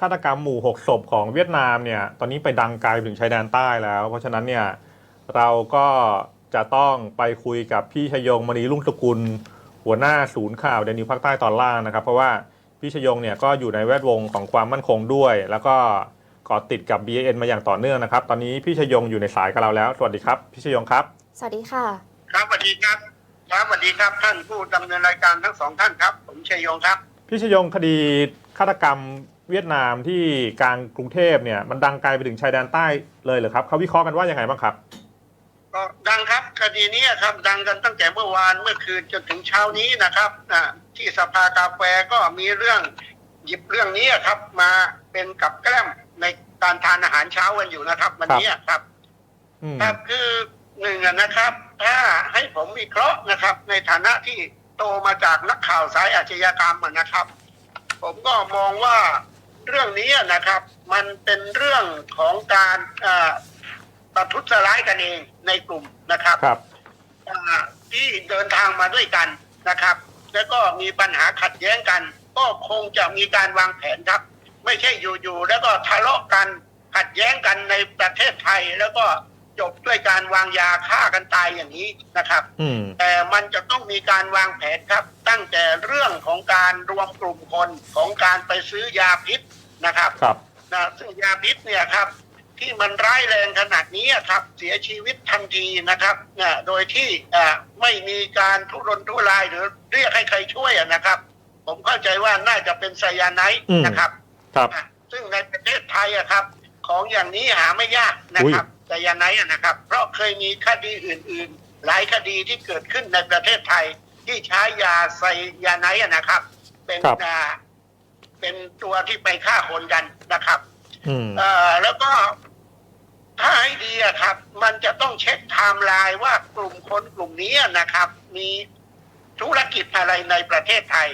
ฆาตกรรมหมู่ 6 ศพของเวียดนามเนี่ยตอนนี้ไปดังไกลไปถึงชายแดนใต้แล้ว เพราะฉะนั้นเนี่ยเราก็จะต้องไปคุยกับพี่ชยงมณีรุ่งสกุล หัวหน้าศูนย์ข่าวเดนิวภาคใต้ตอนล่างนะครับ เพราะว่าพี่ชยงเนี่ยก็อยู่ในแวดวงของความมั่นคงด้วย แล้วก็เกาะติดกับ BN มาอย่างต่อเนื่องนะครับ ตอนนี้พี่ชยงอยู่ในสายกับเราแล้ว สวัสดีครับพี่ชยงครับ สวัสดีค่ะ ครับสวัสดีครับครับสวัสดีครับท่านผู้ดำเนินรายการทั้งสองท่านครับ ผมชัยยงครับ พี่ชยงคดีฆาตกรรม เวียดนามที่กลางกรุงเทพเนี่ยมันดังไกลไปถึงชายแดนใต้เลยเหรอครับเขาวิเคราะห์กันว่ายังไงบ้างครับก็ดังครับคดีนี้ครับดังกันตั้งแต่เมื่อวานเมื่อคืนจนถึงเช้านี้นะครับอ่าที่สภากาแฟก็มีเรื่องหยิบเรื่องนี้ครับ มาเป็นกับแกล้มในการทานอาหารเช้ากันอยู่นะครับ วันนี้ครับอืมครับคือหนึ่งอะนะครับ ถ้าให้ผมวิเคราะห์นะครับ ในฐานะที่โตมาจากนักข่าวสายอาชญากรรมอะนะครับ ผมก็มองว่า เรื่องนี้อะนะครับ มันเป็นเรื่องของการเอ่อประทุษร้ายกันเองในกลุ่มนะครับครับอ่าที่เดินทางมาด้วยกันนะครับ แล้วก็มีปัญหาขัดแย้งกัน ก็คงจะมีการวางแผนครับ ไม่ใช่อยู่ๆแล้วก็ทะเลาะกันขัดแย้งกันในประเทศไทยแล้วก็จบด้วยการวางยาฆ่ากันตายอย่างนี้นะครับอืมแต่มันจะต้องมีการวางแผนครับ ตั้งแต่เรื่องของการรวมกลุ่มคนของการไปซื้อยาพิษ นะครับครับนะซึ่งยาพิษเนี่ยครับ ที่มันร้ายแรงขนาดนี้ครับ เสียชีวิตทันทีนะครับนะโดยที่อ่าไม่มีการทุรนทุรายหรือเรียกให้ใครช่วยอะนะครับ ผมเข้าใจว่าน่าจะเป็นไซยาไนด์อืมนะครับ ครับอะซึ่งในประเทศไทยอะครับ ของอย่างนี้หาไม่ยากนะครับไซยาไนด์อะนะครับ เพราะเคยมีคดีอื่น ๆ หลายคดีที่เกิดขึ้นในประเทศไทยที่ใช้ยาไซยาไนด์อะนะครับ เป็นครับอ่า เป็นตัวที่ไปฆ่าคนกันนะครับอืมเอ่อแล้วก็ถ้าให้ดีอะครับ มันจะต้องเช็คไทม์ไลน์ว่ากลุ่มคนกลุ่มนี้นะครับ มีธุรกิจอะไรในประเทศไทย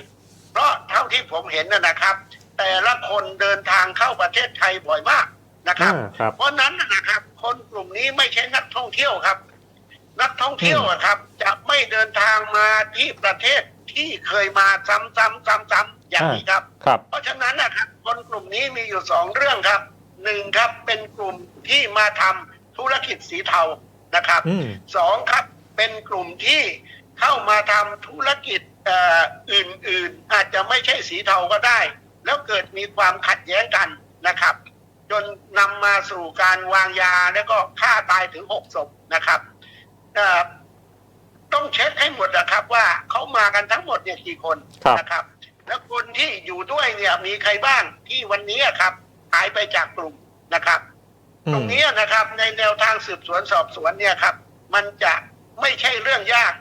เพราะเท่าที่ผมเห็นนะนะครับ แต่ละคนเดินทางเข้าประเทศไทยบ่อยมากนะครับอ่าครับเพราะนั้นน่ะนะครับ คนกลุ่มนี้ไม่ใช่นักท่องเที่ยวครับ นักท่องเที่ยวอะครับ จะไม่เดินทางมาที่ประเทศ ที่เคยมาซ้ำๆซ้ำๆอย่างนี้ครับ ครับ เพราะฉะนั้นนะครับคนกลุ่มนี้มีอยู่สองเรื่องครับหนึ่งครับเป็นกลุ่มที่มาทำธุรกิจสีเทานะครับอืม สองครับเป็นกลุ่มที่เข้ามาทำธุรกิจเอ่ออื่นๆ อาจจะไม่ใช่สีเทาก็ได้ แล้วเกิดมีความขัดแย้งกันนะครับ จนนำมาสู่การวางยาแล้วก็ฆ่าตายถึงหกศพนะครับ เอ่อ ต้องเช็คให้หมดนะครับ ว่าเขามากันทั้งหมดเนี่ยกี่คนครับ นะครับ แล้วคนที่อยู่ด้วยเนี่ยมีใครบ้างที่วันนี้ครับ หายไปจากกลุ่มนะครับ อืตรม งนี้นะครับในแนวทางสืบสวนสอบสวนเนี่ยครับ มันจะไม่ใช่เรื่องยาก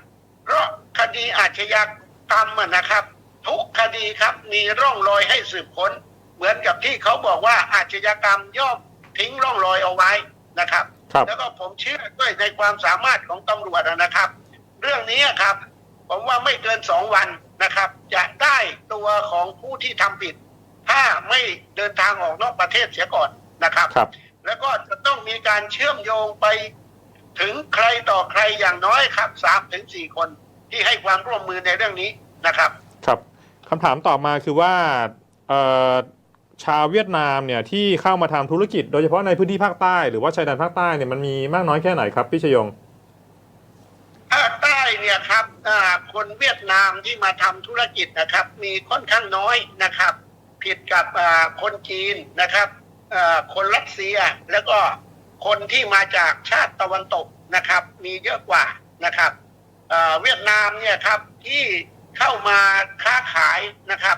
เพราะคดีอาชญากรรมอะนะครับ ทุกคดีครับมีร่องรอยให้สืบค้น เหมือนกับที่เขาบอกว่าอาชญากรรมย่อมทิ้งร่องรอยเอาไว้นะครับ ครับ แล้วก็ผมเชื่อด้วยในความสามารถของตำรวจนะครับ เรื่องนี้ครับ ผมว่าไม่เกินสองวันนะครับ จะได้ตัวของผู้ที่ทำผิด ถ้าไม่เดินทางออกนอกประเทศเสียก่อนนะครับครับแล้วก็จะต้องมีการเชื่อมโยงไปถึงใครต่อใครอย่างน้อยครับสามถึงสี่คนที่ให้ความร่วมมือในเรื่องนี้นะครับ ครับคำถามต่อมาคือว่าเอ่อชาวเวียดนามเนี่ยที่เข้ามาทำธุรกิจโดยเฉพาะในพื้นที่ภาคใต้หรือว่าชายแดนภาคใต้เนี่ยมันมีมากน้อยแค่ไหนครับพี่ชยงภาคใต้ เนี่ยครับคนเวียดนามที่มาทำธุรกิจนะครับ มีค่อนข้างน้อยนะครับ ผิดกับคนจีนนะครับคนรัสเซียแล้วก็คนที่มาจากชาติตะวันตกนะครับ มีเยอะกว่านะครับเวียดนามเนี่ยครับที่เข้ามาค้าขายนะครับ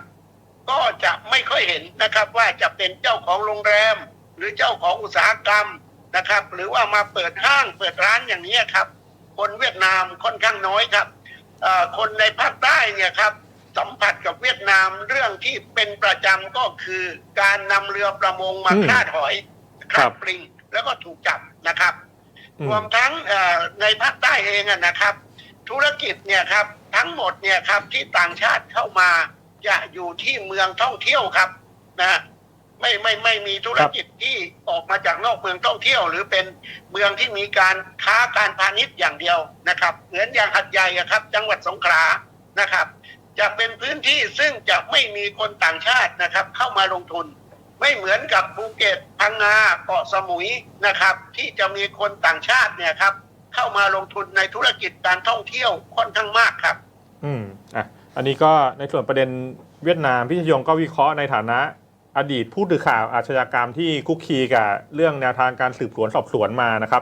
ก็จะไม่ค่อยเห็นนะครับ ว่าจะเป็นเจ้าของโรงแรม หรือเจ้าของอุตสาหกรรมนะครับ หรือว่ามาเปิดห้างเปิดร้านอย่างนี้ครับ คนเวียดนามค่อนข้างน้อยครับเอ่อคนในภาคใต้เนี่ยครับสัมผัสกับเวียดนามเรื่องที่เป็นประจำก็คือการนำเรือประมงมาอืมฆ่าถอยครัฆ่าบปลิงแล้วก็ถูกจับนะครับอืรมวมทั้งเอ่อในภาคใต้เองอะนะครับ ธุรกิจเนี่ยครับทั้งหมดเนี่ยครับที่ต่างชาติเข้ามาจะอยู่ที่เมืองท่องเที่ยวครับนะไม่ไม่ไม่มีธุรกิจที่ออก มาจากนอกเมืองท่องเที่ยว หรือเป็นเมืองที่มีการค้าการพาณิชย์อย่างเดียวนะครับ เหมือนอย่างหัดใหญ่ครับ จังหวัดสงขลานะครับ จะเป็นพื้นที่ซึ่งจะไม่มีคนต่างชาตินะครับ เข้ามาลงทุน ไม่เหมือนกับภูเก็ตพังงาเกาะสมุยนะครับ ที่จะมีคนต่างชาติเนี่ยครับ เข้ามาลงทุนในธุรกิจการท่องเที่ยวค่อนข้างมากครับ อืมอะอันนี้ก็ในส่วนประเด็นเวียดนามพี่ชยงก็วิเคราะห์ในฐานะ อดีตผู้สื่อข่าวอาชญากรรมที่คุกคีกับเรื่องแนวทางการสืบสวนสอบสวนมานะครับ